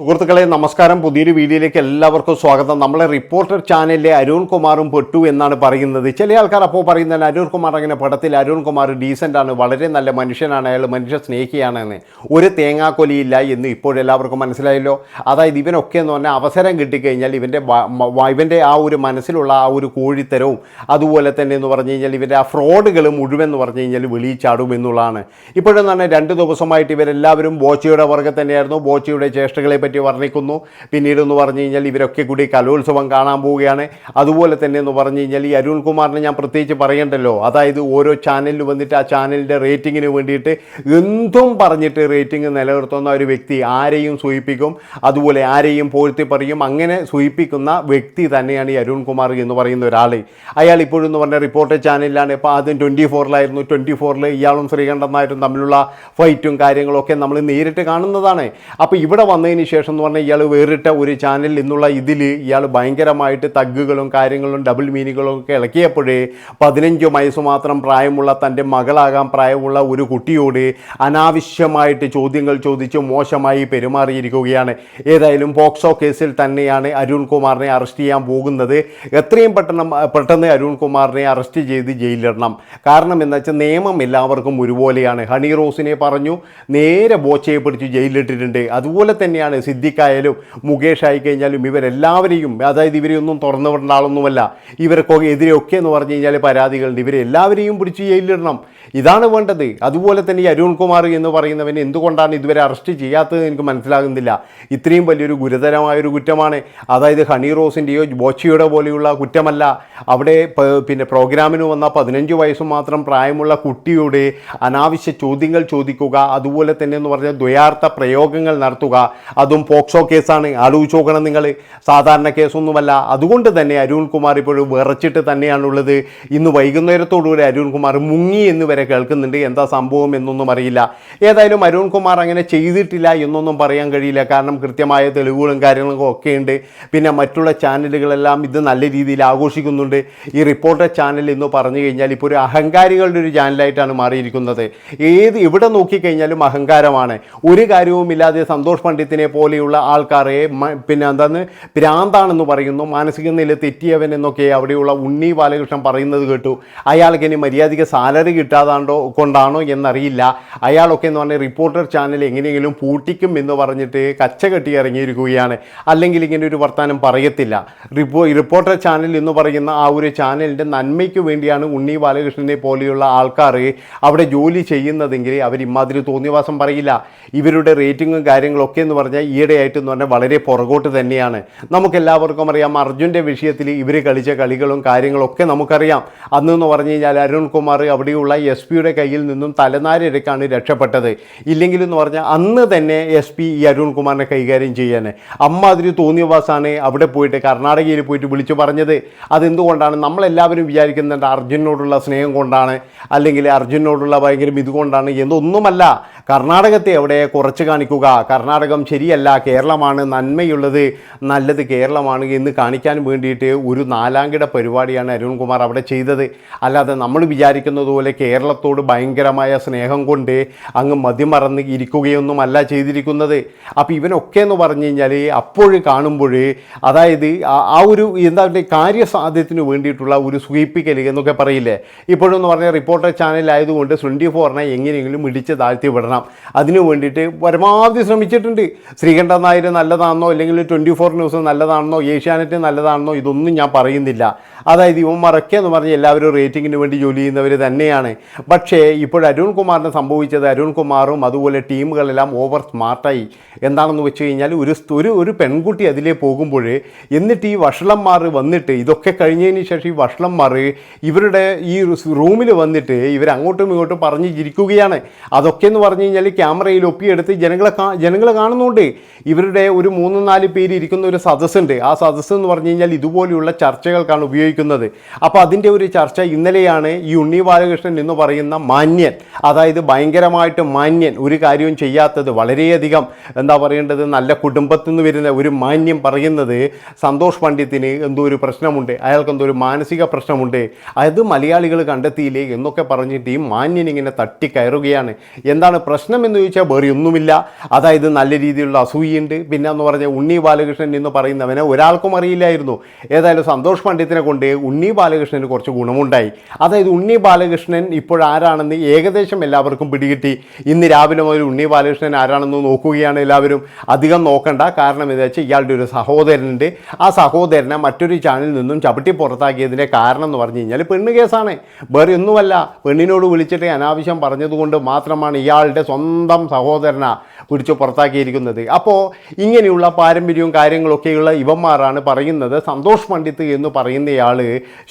സുഹൃത്തുക്കളെ നമസ്കാരം. പുതിയൊരു വീഡിയോയിലേക്ക് എല്ലാവർക്കും സ്വാഗതം. നമ്മളെ റിപ്പോർട്ടർ ചാനലിലെ അരുൺ കുമാറും പെട്ടു എന്നാണ് പറയുന്നത്. ചില ആൾക്കാർ അപ്പോൾ പറയുന്നത് അരുൺ കുമാർ അങ്ങനെ പടത്തിൽ അരുൺ കുമാർ ഡീസന്റ് ആണ് വളരെ നല്ല മനുഷ്യനാണ് അയാൾ മനുഷ്യ സ്നേഹിയാണെന്ന് ഒരു തേങ്ങാക്കൊലിയില്ല എന്ന് ഇപ്പോഴെല്ലാവർക്കും മനസ്സിലായല്ലോ. അതായത് ഇവനൊക്കെ എന്ന് പറഞ്ഞാൽ അവസരം കിട്ടിക്കഴിഞ്ഞാൽ ഇവന്റെ ഇവന്റെ ആ ഒരു മനസ്സിലുള്ള ആ ഒരു കോഴിത്തരവും അതുപോലെ തന്നെ എന്ന് പറഞ്ഞു കഴിഞ്ഞാൽ ഇവന്റെ ആ ഫ്രോഡുകൾ മുഴുവൻ എന്ന് പറഞ്ഞു കഴിഞ്ഞാൽ വെളിയിൽ ചാടും എന്നുള്ളതാണ്. ഇപ്പോഴെന്ന് പറഞ്ഞാൽ രണ്ട് ദിവസമായിട്ട് ഇവരെല്ലാവരും ബോച്ചയുടെ വർഗം തന്നെയായിരുന്നു. ബോച്ചയുടെ ചേഷ്ടകളെ പറ്റി വർണിക്കുന്നു. പിന്നീട് എന്ന് പറഞ്ഞു കഴിഞ്ഞാൽ ഇവരൊക്കെ കൂടി കലോത്സവം കാണാൻ പോവുകയാണ്. അതുപോലെ തന്നെ എന്ന് പറഞ്ഞു കഴിഞ്ഞാൽ ഈ അരുൺകുമാറിനെ ഞാൻ പ്രത്യേകിച്ച് പറയണ്ടല്ലോ. അതായത് ഓരോ ചാനലിൽ വന്നിട്ട് ആ ചാനലിന്റെ റേറ്റിങ്ങിന് വേണ്ടിയിട്ട് എന്തും പറഞ്ഞിട്ട് റേറ്റിംഗ് നിലനിർത്തുന്ന ഒരു വ്യക്തി ആരെയും സൂചിപ്പിക്കും. അതുപോലെ ആരെയും പോഴ്ത്തി പറയും. അങ്ങനെ സൂചിപ്പിക്കുന്ന വ്യക്തി തന്നെയാണ് ഈ അരുൺകുമാർ എന്ന് പറയുന്ന ഒരാൾ. അയാൾ ഇപ്പോഴും എന്ന് പറഞ്ഞ റിപ്പോർട്ടർ ചാനലിലാണ്. ഇപ്പോൾ ആദ്യം ട്വന്റി ഫോറിലായിരുന്നു. ട്വന്റി ഫോറിൽ ഇയാളും ശ്രീകണ്ഠൻ നായരും തമ്മിലുള്ള ഫൈറ്റും കാര്യങ്ങളൊക്കെ നമ്മൾ നേരിട്ട് കാണുന്നതാണ്. അപ്പോൾ ഇവിടെ വന്നതിന് എന്ന് പറഞ്ഞാൽ ഇയാൾ വേറിട്ട ഒരു ചാനൽ എന്നുള്ള ഇതിൽ ഇയാൾ ഭയങ്കരമായിട്ട് തഗ്ഗുകളും കാര്യങ്ങളും ഡബിൾ മീനിങ്ങുകളും ഒക്കെ ഇളക്കിയപ്പോഴേ പതിനഞ്ച് വയസ്സ് മാത്രം പ്രായമുള്ള തന്റെ മകളാകാൻ പ്രായമുള്ള ഒരു കുട്ടിയോട് അനാവശ്യമായിട്ട് ചോദ്യങ്ങൾ ചോദിച്ച് മോശമായി പെരുമാറിയിരിക്കുകയാണ്. ഏതായാലും പോക്സോ കേസിൽ തന്നെയാണ് അരുൺ കുമാറിനെ അറസ്റ്റ് ചെയ്യാൻ പോകുന്നത്. എത്രയും പെട്ടെന്ന് പെട്ടെന്ന് അരുൺ കുമാറിനെ അറസ്റ്റ് ചെയ്ത് ജയിലിടണം. കാരണം എന്താ വെച്ചാൽ നിയമം എല്ലാവർക്കും ഒരുപോലെയാണ്. ഹണി റോസിനെ പറഞ്ഞു നേരെ ബോച്ചയെ പിടിച്ച് ജയിലിലിട്ടിട്ടുണ്ട്. അതുപോലെ തന്നെയാണ് സിദ്ദിഖായാലും മുകേഷ് ആയിക്കഴിഞ്ഞാലും ഇവരെല്ലാവരെയും അതായത് ഇവരെയൊന്നും തുറന്നു വിടേണ്ട ആളൊന്നുമല്ല ഇവർക്കൊക്കെ എതിരെയൊക്കെ എന്ന് പറഞ്ഞു കഴിഞ്ഞാൽ പരാതികളുണ്ട്. ഇവരെ എല്ലാവരെയും പിടിച്ച് ജയിലിലിടണം. ഇതാണ് വേണ്ടത്. അതുപോലെ തന്നെ ഈ അരുൺ കുമാർ എന്ന് പറയുന്നവനെ എന്തുകൊണ്ടാണ് ഇതുവരെ അറസ്റ്റ് ചെയ്യാത്തത് എനിക്ക് മനസ്സിലാകുന്നില്ല. ഇത്രയും വലിയൊരു ഗുരുതരമായൊരു കുറ്റമാണ്. അതായത് ഹണി റോസിന്റെയോ ബോച്ചിയുടെ പോലെയുള്ള കുറ്റമല്ല. അവിടെ പിന്നെ പ്രോഗ്രാമിന് വന്ന പതിനഞ്ച് വയസ്സ് മാത്രം പ്രായമുള്ള കുട്ടിയുടെ അനാവശ്യ ചോദ്യങ്ങൾ ചോദിക്കുക അതുപോലെ തന്നെ എന്ന് പറഞ്ഞാൽ ദ്വയാർത്ഥ പ്രയോഗങ്ങൾ നടത്തുക അതും പോക്സോ കേസാണ്. ആലോചിച്ച് നോക്കണം നിങ്ങൾ സാധാരണ കേസൊന്നുമല്ല. അതുകൊണ്ട് തന്നെ അരുൺകുമാർ ഇപ്പോഴും വിറച്ചിട്ട് തന്നെയാണുള്ളത്. ഇന്ന് വൈകുന്നേരത്തോടുകൂടി അരുൺ കുമാർ മുങ്ങി എന്ന് വരെ കേൾക്കുന്നുണ്ട്. എന്താ സംഭവം എന്നൊന്നും അറിയില്ല. ഏതായാലും അരുൺകുമാർ അങ്ങനെ ചെയ്തിട്ടില്ല എന്നൊന്നും പറയാൻ കഴിയില്ല. കാരണം കൃത്യമായ തെളിവുകളും കാര്യങ്ങളും ഒക്കെ ഉണ്ട്. പിന്നെ മറ്റുള്ള ചാനലുകളെല്ലാം ഇത് നല്ല രീതിയിൽ ആഘോഷിക്കുന്നുണ്ട്. ഈ റിപ്പോർട്ടർ ചാനൽ എന്ന് പറഞ്ഞു കഴിഞ്ഞാൽ ഇപ്പോൾ ഒരു അഹങ്കാരികളുടെ ഒരു ചാനലായിട്ടാണ് മാറിയിരിക്കുന്നത്. ഏത് എവിടെ നോക്കിക്കഴിഞ്ഞാലും അഹങ്കാരമാണ്. ഒരു കാര്യവുമില്ലാതെ സന്തോഷ് പണ്ഡിത്തിനെ പോലെയുള്ള ആൾക്കാരെ പിന്നെ എന്താണ് ഭ്രാന്താണെന്ന് പറയുന്നു. മാനസിക നില തെറ്റിയവൻ എന്നൊക്കെ അവിടെയുള്ള ഉണ്ണി ബാലകൃഷ്ണൻ പറയുന്നത് കേട്ടു. അയാൾക്ക് ഇനി മര്യാദയ്ക്ക് സാലറി കിട്ടാതാണ്ടോ കൊണ്ടാണോ എന്നറിയില്ല. അയാളൊക്കെ എന്ന് പറഞ്ഞാൽ റിപ്പോർട്ടർ ചാനൽ എങ്ങനെയെങ്കിലും പൂട്ടിക്കും എന്ന് പറഞ്ഞിട്ട് കച്ച കെട്ടി ഇറങ്ങിയിരിക്കുകയാണ്. അല്ലെങ്കിൽ ഇങ്ങനെ ഒരു വർത്തമാനം പറയത്തില്ല. റിപ്പോ റിപ്പോർട്ടർ ചാനൽ എന്ന് പറയുന്ന ആ ഒരു ചാനലിന്റെ നന്മയ്ക്ക് വേണ്ടിയാണ് ഉണ്ണി ബാലകൃഷ്ണനെ പോലെയുള്ള ആൾക്കാർ അവിടെ ജോലി ചെയ്യുന്നതെങ്കിൽ അവർ ഇമാതിരി തോന്നിവാസം പറയില്ല. ഇവരുടെ റേറ്റിങ്ങും കാര്യങ്ങളൊക്കെ എന്ന് പറഞ്ഞാൽ ഈയിടെയായിട്ട് എന്ന് പറഞ്ഞാൽ വളരെ പുറകോട്ട് തന്നെയാണ്. നമുക്കെല്ലാവർക്കും അറിയാം അർജുന്റെ വിഷയത്തിൽ ഇവർ കളിച്ച കളികളും കാര്യങ്ങളൊക്കെ നമുക്കറിയാം. അന്ന് എന്ന് പറഞ്ഞു കഴിഞ്ഞാൽ അരുൺ കുമാർ അവിടെയുള്ള എസ് പിയുടെ കയ്യിൽ നിന്നും തലനാരിഴക്കാണ് രക്ഷപ്പെട്ടത്. ഇല്ലെങ്കിൽ എന്ന് പറഞ്ഞാൽ അന്ന് തന്നെ എസ് പി ഈ അരുൺകുമാറിനെ കൈകാര്യം ചെയ്യാൻ അമ്മാതിരി തോന്നിയവാസാണ് അവിടെ പോയിട്ട് കർണാടകയിൽ പോയിട്ട് വിളിച്ചു പറഞ്ഞത്. അതെന്തുകൊണ്ടാണ്? നമ്മളെല്ലാവരും വിചാരിക്കുന്നുണ്ട് അർജുനോടുള്ള സ്നേഹം കൊണ്ടാണ് അല്ലെങ്കിൽ അർജുനോടുള്ള ഭയങ്കര ഇതുകൊണ്ടാണ് എന്നൊന്നുമല്ല. കർണാടകത്തെ അവിടെ കുറച്ച് കാണിക്കുക. കർണാടകം ശരിയല്ല കേരളമാണ് നന്മയുള്ളത് നല്ലത് കേരളമാണ് എന്ന് കാണിക്കാൻ വേണ്ടിയിട്ട് ഒരു നാലാംകിട പരിപാടിയാണ് അരുൺകുമാർ അവിടെ ചെയ്തത്. അല്ലാതെ നമ്മൾ വിചാരിക്കുന്നത് പോലെ കേരളത്തോട് ഭയങ്കരമായ സ്നേഹം കൊണ്ട് അങ്ങ് മതിമറന്ന് ഇരിക്കുകയൊന്നുമല്ല ചെയ്തിരിക്കുന്നത്. അപ്പോൾ ഇവനൊക്കെ എന്ന് പറഞ്ഞു കഴിഞ്ഞാൽ അപ്പോഴും കാണുമ്പോൾ അതായത് ആ ഒരു എന്താ പറയുക കാര്യസാധ്യത്തിന് വേണ്ടിയിട്ടുള്ള ഒരു സ്വീപ്പിക്കൽ എന്നൊക്കെ പറയില്ലേ? ഇപ്പോഴെന്ന് പറഞ്ഞാൽ റിപ്പോർട്ടർ ചാനലായതുകൊണ്ട് ട്വന്റി ഫോറിനെ എങ്ങനെയെങ്കിലും ഇടിച്ച് താഴ്ത്തി വിടണം. അതിനു വേണ്ടിയിട്ട് പരമാവധി ശ്രമിച്ചിട്ടുണ്ട്. ശ്രീകണ്ഠൻ നായർ നല്ലതാണെന്നോ അല്ലെങ്കിൽ ട്വന്റി ഫോർ ന്യൂസ് നല്ലതാണെന്നോ ഏഷ്യാനെറ്റ് നല്ലതാണെന്നോ ഇതൊന്നും ഞാൻ പറയുന്നില്ല. അതായത് ഇവന്മാരൊക്കെ എന്ന് പറഞ്ഞ് എല്ലാവരും റേറ്റിങ്ങിന് വേണ്ടി ജോലി ചെയ്യുന്നവർ തന്നെയാണ്. പക്ഷേ ഇപ്പോൾ അരുൺ കുമാറിന് സംഭവിച്ചത് അരുൺ കുമാറും അതുപോലെ ടീമുകളെല്ലാം ഓവർ സ്മാർട്ടായി. എന്താണെന്ന് വെച്ച് കഴിഞ്ഞാൽ ഒരു ഒരു ഒരു പെൺകുട്ടി അതിലേ പോകുമ്പോൾ എന്നിട്ട് ഈ വഷളന്മാർ വന്നിട്ട് ഇതൊക്കെ കഴിഞ്ഞതിന് ശേഷം ഈ വഷളന്മാർ ഇവരുടെ ഈ റൂമിൽ വന്നിട്ട് ഇവരങ്ങോട്ടും ഇങ്ങോട്ടും പറഞ്ഞ് ചിരിക്കുകയാണ് അതൊക്കെ എന്ന് പറഞ്ഞു കഴിഞ്ഞാൽ ക്യാമറയിൽ ഒപ്പിയെടുത്ത് ജനങ്ങളെ കാ ജനങ്ങൾ കാണുന്നുണ്ട് ഇവരുടെ ഒരു മൂന്ന് നാല് പേര് ഇരിക്കുന്ന ഒരു സദസ്സുണ്ട്. ആ സദസ്സ് എന്ന് പറഞ്ഞു കഴിഞ്ഞാൽ ഇതുപോലെയുള്ള ചർച്ചകൾക്കാണ് ഉപയോഗിക്കുന്നത്. അപ്പോൾ അതിന്റെ ഒരു ചർച്ച ഇന്നലെയാണ് ഈ ഉണ്ണി ബാലകൃഷ്ണൻ എന്ന് പറയുന്ന മാന്യൻ അതായത് ഭയങ്കരമായിട്ട് മാന്യൻ ഒരു കാര്യവും ചെയ്യാത്തത് വളരെയധികം എന്താ പറയേണ്ടത് നല്ല കുടുംബത്തിൽ നിന്ന് വരുന്ന ഒരു മാന്യം പറയുന്നത് സന്തോഷ് പണ്ഡിത്തിന് എന്തോ ഒരു പ്രശ്നമുണ്ട്. അയാൾക്ക് എന്തോ ഒരു മാനസിക പ്രശ്നമുണ്ട്. അത് മലയാളികൾ കണ്ടെത്തിയില്ലേ എന്നൊക്കെ പറഞ്ഞിട്ട് ഈ മാന്യൻ ഇങ്ങനെ തട്ടിക്കയറുകയാണ്. എന്താണ് പ്രശ്നം? പ്രശ്നം എന്ന് ചോദിച്ചാൽ വേറെ ഒന്നുമില്ല. അതായത് നല്ല രീതിയിലുള്ള അസൂയുണ്ട് പിന്നെ എന്ന് പറഞ്ഞാൽ ഉണ്ണി ബാലകൃഷ്ണൻ എന്ന് പറയുന്നവനെ ഒരാൾക്കും അറിയില്ലായിരുന്നു. ഏതായാലും സന്തോഷ് പണ്ഡിത്തിനെ കൊണ്ട് ഉണ്ണി ബാലകൃഷ്ണന് കുറച്ച് ഗുണമുണ്ടായി. അതായത് ഉണ്ണി ബാലകൃഷ്ണൻ ഇപ്പോഴാരാണെന്ന് ഏകദേശം എല്ലാവർക്കും പിടികിട്ടി. ഇന്ന് രാവിലെ മുതൽ ഉണ്ണി ബാലകൃഷ്ണൻ ആരാണെന്ന് നോക്കുകയാണ് എല്ലാവരും. അധികം നോക്കണ്ട. കാരണം എന്താ വെച്ചാൽ ഇയാളുടെ ഒരു സഹോദരനുണ്ട്. ആ സഹോദരനെ മറ്റൊരു ചാനലിൽ നിന്നും ചവിട്ടി പുറത്താക്കിയതിന്റെ കാരണം എന്ന് പറഞ്ഞു കഴിഞ്ഞാൽ പെണ്ണ് കേസാണ്. വേറെ ഒന്നുമല്ല. പെണ്ണിനോട് വിളിച്ചിട്ട് അനാവശ്യം പറഞ്ഞതുകൊണ്ട് മാത്രമാണ് ഇയാളുടെ സ്വന്തം സഹോദരനാ പിടിച്ചു പുറത്താക്കിയിരിക്കുന്നത്. അപ്പോൾ ഇങ്ങനെയുള്ള പാരമ്പര്യവും കാര്യങ്ങളൊക്കെയുള്ള ഇവന്മാരാണ് പറയുന്നത്. സന്തോഷ് പണ്ഡിത്ത് എന്ന് പറയുന്നയാൾ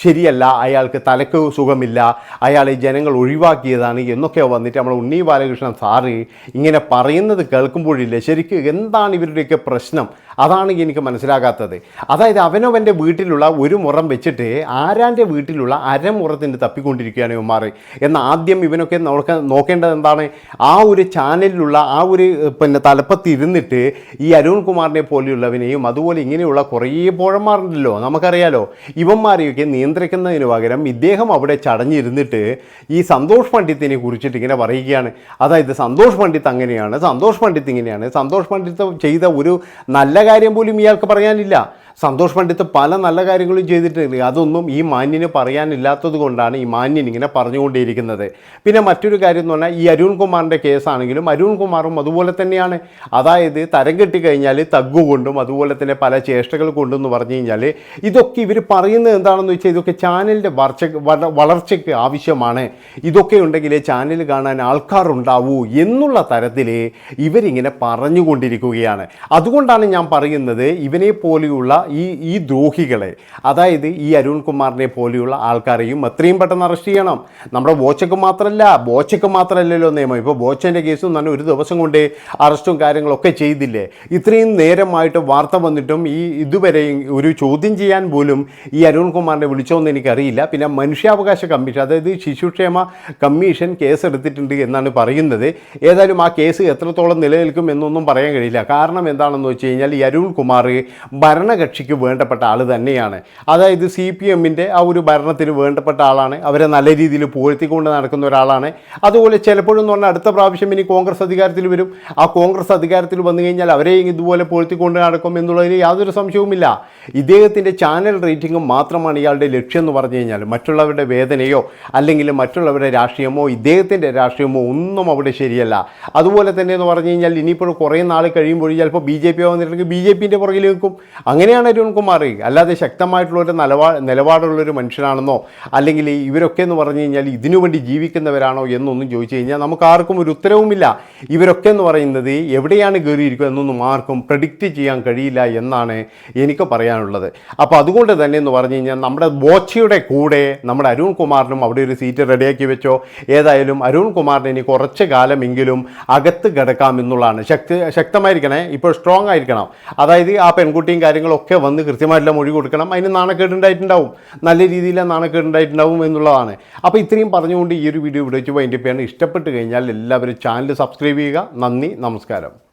ശരിയല്ല അയാൾക്ക് തലക്ക് സുഖമില്ല അയാളെ ജനങ്ങൾ ഒഴിവാക്കിയതാണ് എന്നൊക്കെ വന്നിട്ട് നമ്മൾ ഉണ്ണി ബാലകൃഷ്ണൻ സാറ് ഇങ്ങനെ പറയുന്നത് കേൾക്കുമ്പോഴില്ലേ ശരിക്കും എന്താണ് ഇവരുടെയൊക്കെ പ്രശ്നം? അതാണ് എനിക്ക് മനസ്സിലാകാത്തത്. അതായത് അവനവന്റെ വീട്ടിലുള്ള ഒരു മുറം വെച്ചിട്ട് ആരാന്റെ വീട്ടിലുള്ള അരമുറത്തിന് തപ്പിക്കൊണ്ടിരിക്കുകയാണ് ഇവന്മാർ എന്നാൽ ആദ്യം ഇവനൊക്കെ നോക്ക നോക്കേണ്ടത് എന്താണ്? ആ ഒരു ചാനലിലുള്ള ആ ഒരു പിന്നെ തലപ്പത്തിരുന്നിട്ട് ഈ അരുൺ കുമാറിനെ പോലെയുള്ളവനെയും അതുപോലെ ഇങ്ങനെയുള്ള കുറേ പോഴന്മാരുണ്ടല്ലോ നമുക്കറിയാലോ ഇവന്മാരെയൊക്കെ നിയന്ത്രിക്കുന്നതിന് പകരം ഇദ്ദേഹം അവിടെ ചടഞ്ഞിരുന്നിട്ട് ഈ സന്തോഷ് പണ്ഡിത്തിനെ കുറിച്ചിട്ട് ഇങ്ങനെ പറയുകയാണ്. അതായത് സന്തോഷ് പണ്ഡിത്ത് അങ്ങനെയാണ് സന്തോഷ് പണ്ഡിത്ത് ഇങ്ങനെയാണ് സന്തോഷ് പണ്ഡിത്ത് ചെയ്ത ഒരു നല്ല കാര്യം പോലും ഇയാൾക്ക് പറയാനില്ല. സന്തോഷ് പണ്ഡിത്ത് പല നല്ല കാര്യങ്ങളും ചെയ്തിട്ടില്ല അതൊന്നും ഈ മാന്യന് പറയാനില്ലാത്തത് കൊണ്ടാണ് ഈ മാന്യൻ ഇങ്ങനെ പറഞ്ഞുകൊണ്ടിരിക്കുന്നത്. പിന്നെ മറ്റൊരു കാര്യം എന്ന് പറഞ്ഞാൽ ഈ അരുൺ കുമാറിന്റെ കേസാണെങ്കിലും അരുൺകുമാറും അതുപോലെ തന്നെയാണ്. അതായത് തരം കെട്ടിക്കഴിഞ്ഞാൽ തഗ്ഗു കൊണ്ടും അതുപോലെ തന്നെ പല ചേഷ്ടകൾ കൊണ്ടും എന്ന് പറഞ്ഞു കഴിഞ്ഞാൽ ഇതൊക്കെ ഇവർ പറയുന്നത് എന്താണെന്ന് വെച്ചാൽ ഇതൊക്കെ ചാനലിന്റെ വളർച്ച വളർച്ചയ്ക്ക് ആവശ്യമാണ്. ഇതൊക്കെ ഉണ്ടെങ്കിൽ ചാനൽ കാണാൻ ആൾക്കാരുണ്ടാവൂ എന്നുള്ള തരത്തിൽ ഇവരിങ്ങനെ പറഞ്ഞുകൊണ്ടിരിക്കുകയാണ്. അതുകൊണ്ടാണ് ഞാൻ പറയുന്നത് ഇവനെ പോലെയുള്ള ഈ ഈ ദ്രോഹികളെ അതായത് ഈ അരുൺകുമാറിനെ പോലെയുള്ള ആൾക്കാരെയും എത്രയും പെട്ടെന്ന് അറസ്റ്റ് ചെയ്യണം. നമ്മുടെ ബോച്ചക്ക് മാത്രമല്ല ബോച്ചക്ക് മാത്രമല്ലല്ലോ നിയമം. ഇപ്പോൾ ബോച്ചന്റെ കേസും തന്നെ ഒരു ദിവസം കൊണ്ട് അറസ്റ്റും കാര്യങ്ങളൊക്കെ ചെയ്തില്ലേ? ഇത്രയും നേരമായിട്ട് വാർത്ത വന്നിട്ടും ഈ ഇതുവരെയും ഒരു ചോദ്യം ചെയ്യാൻ പോലും ഈ അരുൺകുമാറിനെ വിളിച്ചോന്ന് എനിക്കറിയില്ല. പിന്നെ മനുഷ്യാവകാശ കമ്മീഷൻ അതായത് ശിശുക്ഷേമ കമ്മീഷൻ കേസ് എടുത്തിട്ടുണ്ട് എന്നാണ് പറയുന്നത്. ഏതായാലും ആ കേസ് എത്രത്തോളം നിലനിൽക്കും എന്നൊന്നും പറയാൻ കഴിയില്ല. കാരണം എന്താണെന്ന് വെച്ച് കഴിഞ്ഞാൽ ഈ അരുൺ കുമാർ ഭരണകക്ഷിക്ക് വേണ്ടപ്പെട്ട ആൾ തന്നെയാണ്. അതായത് സി പി എമ്മിന്റെ ആ ഒരു ഭരണത്തിന് വേണ്ടപ്പെട്ട ആളാണ്. അവരെ നല്ല രീതിയിൽ പുകഴ്ത്തിക്കൊണ്ട് നടക്കുന്ന ഒരാളാണ്. അതുപോലെ ചിലപ്പോഴും എന്ന് പറഞ്ഞാൽ അടുത്ത പ്രാവശ്യം ഇനി കോൺഗ്രസ് അധികാരത്തിൽ വരും. ആ കോൺഗ്രസ് അധികാരത്തിൽ വന്നു കഴിഞ്ഞാൽ അവരെ ഇതുപോലെ പുകഴ്ത്തിക്കൊണ്ട് നടക്കും എന്നുള്ളതിൽ യാതൊരു സംശയവുമില്ല. ഇദ്ദേഹത്തിന്റെ ചാനൽ റേറ്റിംഗും മാത്രമാണ് ഇയാളുടെ ലക്ഷ്യം എന്ന് പറഞ്ഞു കഴിഞ്ഞാൽ മറ്റുള്ളവരുടെ വേദനയോ അല്ലെങ്കിൽ മറ്റുള്ളവരുടെ രാഷ്ട്രീയമോ ഇദ്ദേഹത്തിന്റെ രാഷ്ട്രീയമോ ഒന്നും അവിടെ ശരിയല്ല. അതുപോലെ തന്നെ എന്ന് പറഞ്ഞു കഴിഞ്ഞാൽ ഇനിയിപ്പോൾ കുറേ നാൾ കഴിയുമ്പോൾ ചിലപ്പോൾ ബി ജെ പി വന്നിട്ടുണ്ടെങ്കിൽ ബി ജെ പിന്റെ പുറകിൽ നിൽക്കും. അങ്ങനെയാണ് അരുൺ കുമാർ അല്ലാതെ ശക്തമായിട്ടുള്ള ഒരു നിലപാ നിലപാടുള്ളൊരു മനുഷ്യനാണെന്നോ അല്ലെങ്കിൽ ഇവരൊക്കെ എന്ന് പറഞ്ഞു കഴിഞ്ഞാൽ ഇതിനു വേണ്ടി ജീവിക്കുന്നവരാണോ എന്നൊന്നും ചോദിച്ചു കഴിഞ്ഞാൽ നമുക്ക് ആർക്കും ഒരു ഉത്തരവുമില്ല. ഇവരൊക്കെ എന്ന് പറയുന്നത് എവിടെയാണ് കയറിയിരിക്കുക എന്നൊന്നും ആർക്കും പ്രഡിക്റ്റ് ചെയ്യാൻ കഴിയില്ല എന്നാണ് എനിക്ക് പറയാനുള്ളത്. അപ്പോൾ അതുകൊണ്ട് തന്നെ എന്ന് പറഞ്ഞു കഴിഞ്ഞാൽ നമ്മുടെ ബോച്ചയുടെ കൂടെ നമ്മുടെ അരുൺ കുമാറിനും അവിടെ ഒരു സീറ്റ് റെഡിയാക്കി വെച്ചോ. ഏതായാലും അരുൺ കുമാറിന് ഇനി കുറച്ച് കാലമെങ്കിലും അകത്ത് കിടക്കാം എന്നുള്ളതാണ്. ശക്തി ശക്തമായിരിക്കണേ ഇപ്പോൾ സ്ട്രോങ് ആയിരിക്കണം. അതായത് ആ പെൺകുട്ടിയും കാര്യങ്ങളൊക്കെ വന്ന് കൃത്യമായിട്ടുള്ള മൊഴി കൊടുക്കണം. അതിന് നാണക്കേടുണ്ടായിട്ടുണ്ടാവും. നല്ല രീതിയിൽ നാണക്കേടുണ്ടായിട്ടുണ്ടാവും എന്നുള്ളതാണ്. അപ്പോൾ ഇത്രയും പറഞ്ഞുകൊണ്ട് ഈ ഒരു വീഡിയോ ഇവിടെ വെച്ച് വൈൻഡപ്പ് ചെയ്യാൻ ഇഷ്ടപ്പെട്ട് കഴിഞ്ഞാൽ എല്ലാവരും ചാനൽ സബ്സ്ക്രൈബ് ചെയ്യുക. നന്ദി നമസ്കാരം.